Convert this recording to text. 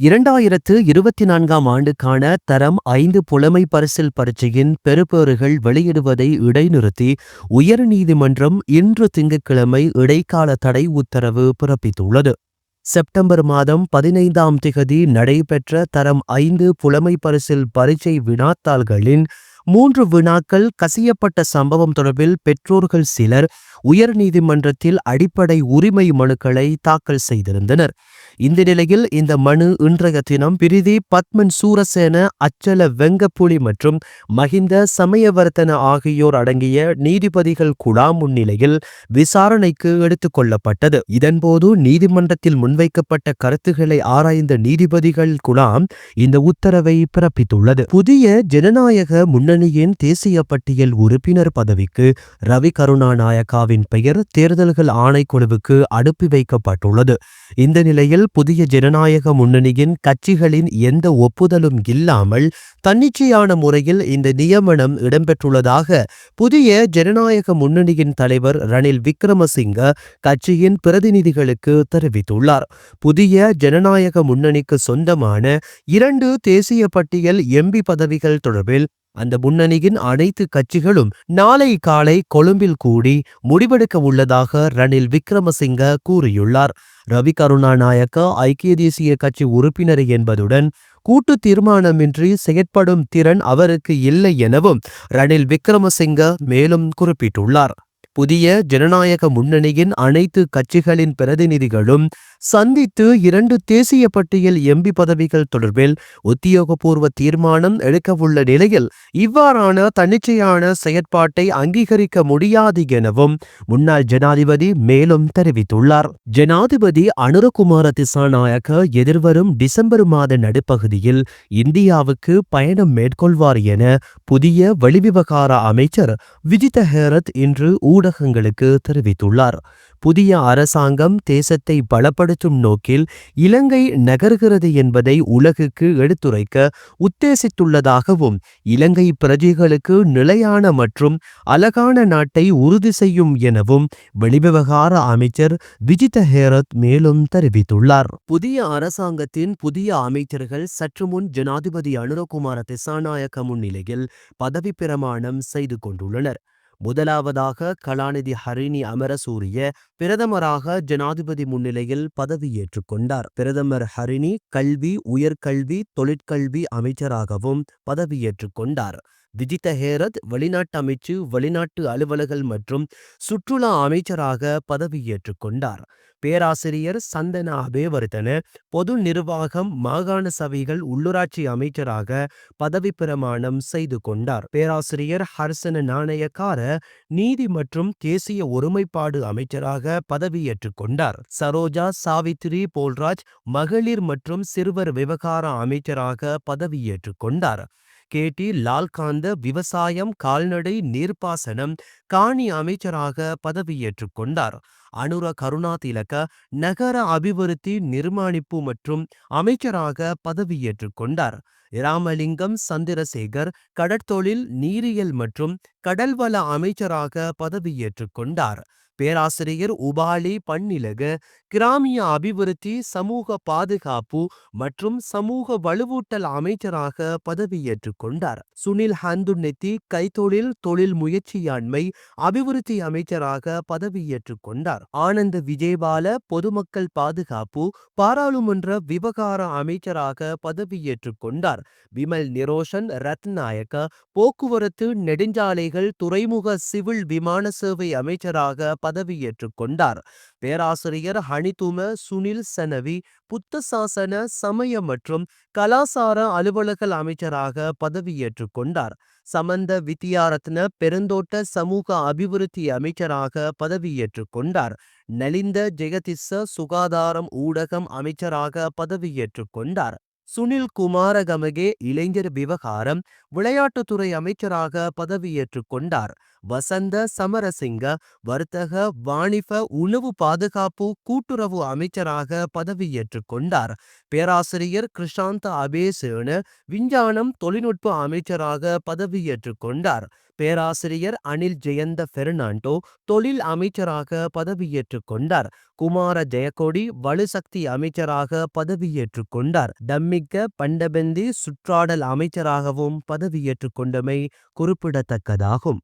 இரண்டாயிரத்து இருபத்தி நான்காம் ஆண்டுக்கான தரம் ஐந்து புலமை பரிசில் பரீட்சையின் பெறுபேறுகள் வெளியிடுவதை இடைநிறுத்தி உயர்நீதிமன்றம் இன்று திங்கட்கிழமை இடைக்கால தடை உத்தரவு பிறப்பித்துள்ளது. செப்டம்பர் மாதம் பதினைந்தாம் திகதி நடைபெற்ற தரம் ஐந்து புலமை பரிசில் பரீட்சை வினாத்தாள்களின் மூன்று வினாக்கள் கசியப்பட்ட சம்பவம் தொடர்பில் பெற்றோர்கள் சிலர் உயர்நீதிமன்றத்தில் அடிப்படை உரிமை மனுக்களை தாக்கல் செய்திருந்தனர். இந்த நிலையில் இந்த மனு இன்றைய தினம் பிரிதி பத்மன் சூரசேன அச்சல வெங்கப்புலி மற்றும் மஹிந்த சமயவர்த்தன ஆகியோர் அடங்கிய நீதிபதிகள் குழா முன்னிலையில் விசாரணைக்கு எடுத்துக் கொள்ளப்பட்டது. இதன்போது நீதிமன்றத்தில் முன்வைக்கப்பட்ட கருத்துக்களை ஆராய்ந்த நீதிபதிகள் குழாம் இந்த உத்தரவை பிறப்பித்துள்ளது. புதிய ஜனநாயக முன்னணியின் தேசிய பட்டியல் உறுப்பினர் பதவிக்கு ரவி கருணாநாயக்காவின் பெயர் தேர்தல்கள் ஆணைக்குழுவுக்கு அனுப்பி வைக்கப்பட்டுள்ளது. இந்த நிலையில் புதிய ஜனநாயக முன்னணியின் கட்சிகளின் எந்த ஒப்புதலும் இல்லாமல் தன்னிச்சையான முறையில் இந்த நியமனம் இடம்பெற்றுள்ளதாக புதிய ஜனநாயக முன்னணியின் தலைவர் ரணில் விக்ரமசிங்க கட்சியின் பிரதிநிதிகளுக்கு தெரிவித்துள்ளார். புதிய ஜனநாயக முன்னணிக்கு சொந்தமான இரண்டு தேசிய பட்டியல் எம்பி பதவிகள் தொடர்பில் அந்த முன்னணியின் அனைத்து கட்சிகளும் நாளை காலை கொழும்பில் கூடி முடிவெடுக்க உள்ளதாக ரணில் விக்ரமசிங்க கூறியுள்ளார். ரவி கருணாநாயக்க ஐக்கிய தேசிய கட்சி உறுப்பினர் என்பதுடன் கூட்டு தீர்மானமின்றி செயற்படும் திறன் அவருக்கு இல்லை எனவும் ரணில் விக்ரமசிங்க மேலும் குறிப்பிட்டுள்ளார். புதிய ஜனநாயக முன்னணியின் அனைத்து கட்சிகளின் பிரதிநிதிகளும் சந்தித்து இரண்டு தேசிய பட்டியல் எம்பி பதவிகள் தொடர்பில் உத்தியோகபூர்வ தீர்மானம் எடுக்கவுள்ள நிலையில் இவ்வாறான தன்னிச்சையான செயற்பாட்டை அங்கீகரிக்க முடியாது எனவும் முன்னாள் ஜனாதிபதி மேலும் தெரிவித்துள்ளார். ஜனாதிபதி அனுரகுமார திசாநாயக்க எதிர்வரும் டிசம்பர் மாத நடுப்பகுதியில் இந்தியாவுக்கு பயணம் மேற்கொள்வார் என புதிய வெளிவிவகார அமைச்சர் விஜித ஹேரத் இன்று ஊடகங்களுக்கு தெரிவித்துள்ளார். புதிய அரசாங்கம் தேசத்தை பலப்படுத்தும் நோக்கில் இலங்கை நகர்கிறது என்பதை உலகுக்கு எடுத்துரைக்க உத்தேசித்துள்ளதாகவும் இலங்கை பிரஜைகளுக்கு நிலையான மற்றும் அழகான நாட்டை உறுதி செய்யும் எனவும் வெளிவிவகார அமைச்சர் விஜித ஹேரத் மேலும் தெரிவித்துள்ளார். புதிய அரசாங்கத்தின் புதிய அமைச்சர்கள் சற்று முன் ஜனாதிபதி அனுரகுமார திசாநாயக்க முன்னிலையில் பதவி பிரமாணம் செய்து கொண்டுள்ளனர். முதலாவதாக கலாநிதி ஹரிணி அமரசூரிய பிரதமராக ஜனாதிபதி முன்னிலையில் பதவியேற்றுக் கொண்டார். பிரதமர் ஹரிணி கல்வி உயர்கல்வி தொழிற்கல்வி அமைச்சராகவும் பதவியேற்றுக் கொண்டார். விஜித ஹேரத் வெளிநாட்டு அமைச்சு வெளிநாட்டு அலுவலர்கள் மற்றும் சுற்றுலா அமைச்சராக பதவியேற்றுக் கொண்டார். பேராசிரியர் சந்தன அபேவர்தன பொது நிர்வாகம் மாகாண சபைகள் உள்ளூராட்சி அமைச்சராக பதவி பிரமாணம் செய்து கொண்டார். பேராசிரியர் ஹர்சன நாணயக்கார நீதி மற்றும் தேசிய ஒருமைப்பாடு அமைச்சராக பதவியேற்றுக் கொண்டார். சரோஜா சாவித்ரி போல்ராஜ் மகளிர் மற்றும் சிறுவர் விவகார அமைச்சராக பதவியேற்றுக் கொண்டார். கே டி லால்காந்த விவசாயம் கால்நடை நீர்ப்பாசனம் காணி அமைச்சராக பதவியேற்றுக் கொண்டார். அனுர கருணாதிலக நகர அபிவிருத்தி நிர்மாணிப்பு மற்றும் அமைச்சராக பதவியேற்றுக் கொண்டார். ராமலிங்கம் சந்திரசேகர் கடற்தொழில் நீரியல் மற்றும் கடல்வள அமைச்சராக பதவியேற்றுக் கொண்டார். பேராசிரியர் உபாலி பன்னிலக கிராமிய அபிவிருத்தி சமூக பாதுகாப்பு மற்றும் சமூக வலுவூட்டல் அமைச்சராக பதவியேற்றுக் கொண்டார். சுனில் ஹந்துநெத்தி கைத்தொழில் தொழில் முயற்சியாண்மை அபிவிருத்தி அமைச்சராக பதவியேற்றுக் கொண்டார். ஆனந்த விஜயபால பொதுமக்கள் பாதுகாப்பு பாராளுமன்ற விவகார அமைச்சராக பதவியேற்றுக் கொண்டார். விமல் நிரோஷன் ரத்நாயக்க போக்குவரத்து நெடுஞ்சாலைகள் துறைமுக சிவில் விமான சேவை அமைச்சராக பதவியேற்றுக் கொண்டார். பேராசிரியர் ஹனிதும சுனில் செனவி புத்த சாசன சமய மற்றும் கலாசார அலுவலக அமைச்சராக பதவியேற்றுக் கொண்டார். சமந்த வித்யாரத்ன பெருந்தோட்ட சமூக அபிவிருத்தி அமைச்சராக பதவியேற்றுக் கொண்டார். நலிந்த ஜெகதிச சுகாதாரம் ஊடகம் அமைச்சராக பதவியேற்றுக் கொண்டார். சுனில் குமாரகமகே இளைஞர் விவகாரம் விளையாட்டுத்துறை அமைச்சராக பதவியேற்றுக் கொண்டார். வசந்த சமரசிங்க வர்த்தக வாணிப உணவு பாதுகாப்பு கூட்டுறவு அமைச்சராக பதவியேற்றுக் கொண்டார். பேராசிரியர் கிருஷாந்த அபேசேன விஞ்ஞானம் தொழில்நுட்ப அமைச்சராக பதவியேற்றுக் கொண்டார். பேராசிரியர் அனில் ஜெயந்த பெர்னாண்டோ தொழில் அமைச்சராக பதவியேற்றுக் கொண்டார். குமார ஜெயக்கொடி வலுசக்தி அமைச்சராக பதவியேற்றுக் கொண்டார். டம்மிக்க பண்டபெந்தி சுற்றாடல் அமைச்சராகவும் பதவியேற்றுக் கொண்டமை குறிப்பிடத்தக்கதாகும்.